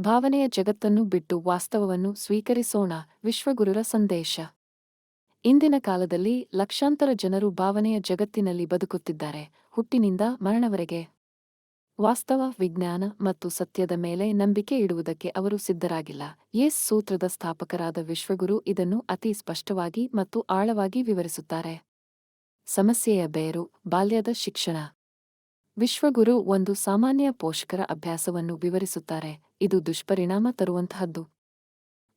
ಭಾವನೆಯ ಜಗತ್ತನ್ನು ಬಿಟ್ಟು ವಾಸ್ತವವನ್ನು ಸ್ವೀಕರಿಸೋಣ ವಿಶ್ವಗುರುರ ಸಂದೇಶ. ಇಂದಿನ ಕಾಲದಲ್ಲಿ ಲಕ್ಷಾಂತರ ಜನರು ಭಾವನೆಯ ಜಗತ್ತಿನಲ್ಲಿ ಬದುಕುತ್ತಿದ್ದಾರೆ. ಹುಟ್ಟಿನಿಂದ ಮರಣವರೆಗೆ ವಾಸ್ತವ, ವಿಜ್ಞಾನ ಮತ್ತು ಸತ್ಯದ ಮೇಲೆ ನಂಬಿಕೆ ಇಡುವುದಕ್ಕೆ ಅವರು ಸಿದ್ಧರಾಗಿಲ್ಲ. ಯೇಸ್ ಸೂತ್ರದ ಸ್ಥಾಪಕರಾದ ವಿಶ್ವಗುರು ಇದನ್ನು ಅತಿ ಸ್ಪಷ್ಟವಾಗಿ ಮತ್ತು ಆಳವಾಗಿ ವಿವರಿಸುತ್ತಾರೆ. ಸಮಸ್ಯೆಯ ಬೇರು, ಬಾಲ್ಯದ ಶಿಕ್ಷಣ. ವಿಶ್ವಗುರು ಒಂದು ಸಾಮಾನ್ಯ ಪೋಷಕರ ಅಭ್ಯಾಸವನ್ನು ವಿವರಿಸುತ್ತಾರೆ. ಇದು ದುಷ್ಪರಿಣಾಮ ತರುವಂತಹದ್ದು.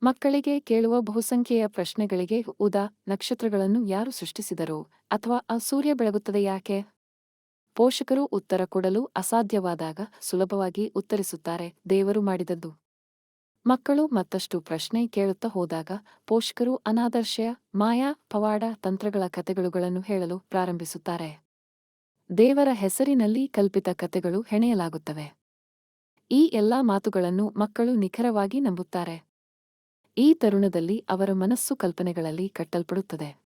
ಮಕ್ಕಳಿಗೆ ಕೇಳುವ ಬಹುಸಂಖ್ಯೆಯ ಪ್ರಶ್ನೆಗಳಿಗೆ ಉದಾ, ನಕ್ಷತ್ರಗಳನ್ನು ಯಾರು ಸೃಷ್ಟಿಸಿದರು? ಅಥವಾ ಆ ಸೂರ್ಯ ಬೆಳಗುತ್ತದೆ ಯಾಕೆ? ಪೋಷಕರು ಉತ್ತರ ಕೊಡಲು ಅಸಾಧ್ಯವಾದಾಗ ಸುಲಭವಾಗಿ ಉತ್ತರಿಸುತ್ತಾರೆ ದೇವರು ಮಾಡಿದದ್ದು. ಮಕ್ಕಳು ಮತ್ತಷ್ಟು ಪ್ರಶ್ನೆ ಕೇಳುತ್ತಾ ಹೋದಾಗ ಪೋಷಕರು ಅನಾದರ್ಶಯ, ಮಾಯಾ, ಪವಾಡ ತಂತ್ರಗಳ ಕಥೆಗಳುಗಳನ್ನು ಹೇಳಲು ಪ್ರಾರಂಭಿಸುತ್ತಾರೆ. ದೇವರ ಹೆಸರಿನಲ್ಲಿ ಕಲ್ಪಿತ ಕತೆಗಳು ಹೆಣೆಯಲಾಗುತ್ತವೆ. ಈ ಎಲ್ಲಾ ಮಾತುಗಳನ್ನು ಮಕ್ಕಳು ನಿಖರವಾಗಿ ನಂಬುತ್ತಾರೆ. ಈ ತರುಣದಲ್ಲಿ ಅವರ ಮನಸ್ಸು ಕಲ್ಪನೆಗಳಲ್ಲಿ ಕಟ್ಟಲ್ಪಡುತ್ತದೆ.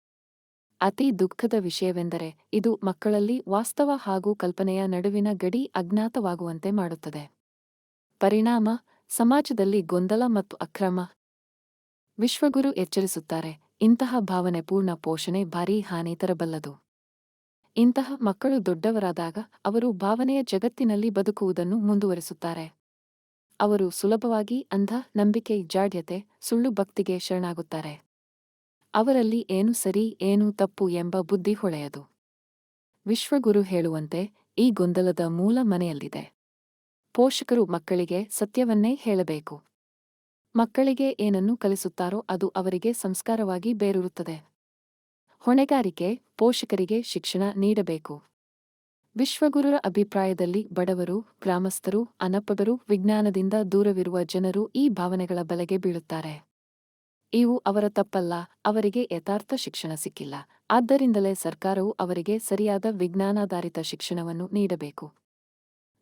ಅತಿ ದುಃಖದ ವಿಷಯವೆಂದರೆ ಇದು ಮಕ್ಕಳಲ್ಲಿ ವಾಸ್ತವ ಹಾಗೂ ಕಲ್ಪನೆಯ ನಡುವಿನ ಗಡಿ ಅಜ್ಞಾತವಾಗುವಂತೆ ಮಾಡುತ್ತದೆ. ಪರಿಣಾಮ, ಸಮಾಜದಲ್ಲಿ ಗೊಂದಲ ಮತ್ತು ಅಕ್ರಮ. ವಿಶ್ವಗುರು ಎಚ್ಚರಿಸುತ್ತಾರೆ, ಇಂತಹ ಭಾವನೆ ಪೂರ್ಣ ಪೋಷಣೆ ಭಾರೀ ಹಾನಿ ತರಬಲ್ಲದು. ಇಂತಹ ಮಕ್ಕಳು ದೊಡ್ಡವರಾದಾಗ ಅವರು ಭಾವನೆಯ ಜಗತ್ತಿನಲ್ಲಿ ಬದುಕುವುದನ್ನು ಮುಂದುವರೆಸುತ್ತಾರೆ. ಅವರು ಸುಲಭವಾಗಿ ಅಂಧ, ನಂಬಿಕೆ, ಜಾಡ್ಯತೆ, ಸುಳ್ಳು ಭಕ್ತಿಗೆ ಶರಣಾಗುತ್ತಾರೆ. ಅವರಲ್ಲಿ ಏನು ಸರಿ, ಏನು ತಪ್ಪು ಎಂಬ ಬುದ್ಧಿ ಹೊಳೆಯದು. ವಿಶ್ವಗುರು ಹೇಳುವಂತೆ ಈ ಗೊಂದಲದ ಮೂಲ ಮನೆಯಲ್ಲಿದೆ. ಪೋಷಕರು ಮಕ್ಕಳಿಗೆ ಸತ್ಯವನ್ನೇ ಹೇಳಬೇಕು. ಮಕ್ಕಳಿಗೆ ಏನನ್ನು ಕಲಿಸುತ್ತಾರೋ ಅದು ಅವರಿಗೆ ಸಂಸ್ಕಾರವಾಗಿ ಬೇರೂರುತ್ತದೆ. ಹೊಣೆಗಾರಿಕೆ, ಪೋಷಕರಿಗೆ ಶಿಕ್ಷಣ ನೀಡಬೇಕು. ವಿಶ್ವಗುರುರ ಅಭಿಪ್ರಾಯದಲ್ಲಿ ಬಡವರು, ಗ್ರಾಮಸ್ಥರು ಅನಪದರು ವಿಜ್ಞಾನದಿಂದ ದೂರವಿರುವ ಜನರು ಈ ಭಾವನೆಗಳ ಬಲೆಗೆ ಬೀಳುತ್ತಾರೆ. ಇವು ಅವರ ತಪ್ಪಲ್ಲ, ಅವರಿಗೆ ಯಥಾರ್ಥ ಶಿಕ್ಷಣ ಸಿಕ್ಕಿಲ್ಲ. ಆದ್ದರಿಂದಲೇ ಸರ್ಕಾರವು ಅವರಿಗೆ ಸರಿಯಾದ ವಿಜ್ಞಾನಾಧಾರಿತ ಶಿಕ್ಷಣವನ್ನು ನೀಡಬೇಕು.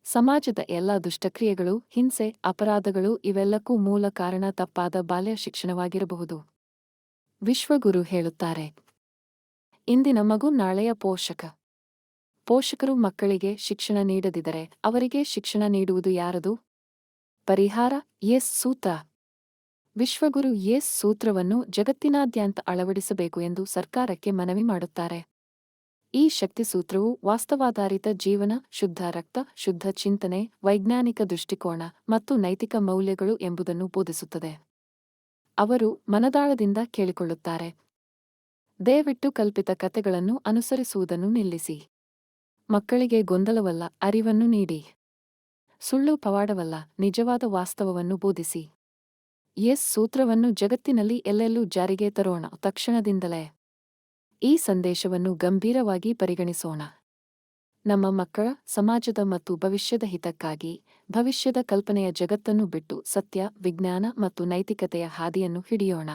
ಸಮಾಜದ ಎಲ್ಲ ದುಷ್ಟಕ್ರಿಯೆಗಳು, ಹಿಂಸೆ, ಅಪರಾಧಗಳು ಇವೆಲ್ಲಕ್ಕೂ ಮೂಲ ಕಾರಣ ತಪ್ಪಾದ ಬಾಲ್ಯ ಶಿಕ್ಷಣವಾಗಿರಬಹುದು. ವಿಶ್ವಗುರು ಹೇಳುತ್ತಾರೆ ಇಂದಿನ ಮಗು ನಾಳೆಯ ಪೋಷಕ. ಪೋಷಕರು ಮಕ್ಕಳಿಗೆ ಶಿಕ್ಷಣ ನೀಡದಿದ್ದರೆ ಅವರಿಗೆ ಶಿಕ್ಷಣ ನೀಡುವುದು ಯಾರದು? ಪರಿಹಾರ ಎಸ್ ಸೂತ್ರ. ವಿಶ್ವಗುರು ಎಸ್ ಸೂತ್ರವನ್ನು ಜಗತ್ತಿನಾದ್ಯಂತ ಅಳವಡಿಸಬೇಕು ಎಂದು ಸರ್ಕಾರಕ್ಕೆ ಮನವಿ ಮಾಡುತ್ತಾರೆ. ಈ ಶಕ್ತಿ ಸೂತ್ರವು ವಾಸ್ತವಾಧಾರಿತ ಜೀವನ, ಶುದ್ಧ ರಕ್ತ, ಶುದ್ಧ ಚಿಂತನೆ, ವೈಜ್ಞಾನಿಕ ದೃಷ್ಟಿಕೋನ ಮತ್ತು ನೈತಿಕ ಮೌಲ್ಯಗಳು ಎಂಬುದನ್ನು ಬೋಧಿಸುತ್ತದೆ. ಅವರು ಮನದಾಳದಿಂದ ಕೇಳಿಕೊಳ್ಳುತ್ತಾರೆ. ದಯವಿಟ್ಟು ಕಲ್ಪಿತ ಕಥೆಗಳನ್ನು ಅನುಸರಿಸುವುದನ್ನು ನಿಲ್ಲಿಸಿ. ಮಕ್ಕಳಿಗೆ ಗೊಂದಲವಲ್ಲ, ಅರಿವನ್ನು ನೀಡಿ. ಸುಳ್ಳು ಪವಾಡವಲ್ಲ, ನಿಜವಾದ ವಾಸ್ತವವನ್ನು ಬೋಧಿಸಿ. ಎಸ್ ಸೂತ್ರವನ್ನು ಜಗತ್ತಿನಲ್ಲಿ ಎಲ್ಲೆಲ್ಲೂ ಜಾರಿಗೆ ತರೋಣ ತಕ್ಷಣದಿಂದಲೇ. ಈ ಸಂದೇಶವನ್ನು ಗಂಭೀರವಾಗಿ ಪರಿಗಣಿಸೋಣ. ನಮ್ಮ ಮಕ್ಕಳ, ಸಮಾಜದ ಮತ್ತು ಭವಿಷ್ಯದ ಹಿತಕ್ಕಾಗಿ, ಭವಿಷ್ಯದ ಕಲ್ಪನೆಯ ಜಗತ್ತನ್ನು ಬಿಟ್ಟು ಸತ್ಯ, ವಿಜ್ಞಾನ ಮತ್ತು ನೈತಿಕತೆಯ ಹಾದಿಯನ್ನು ಹಿಡಿಯೋಣ.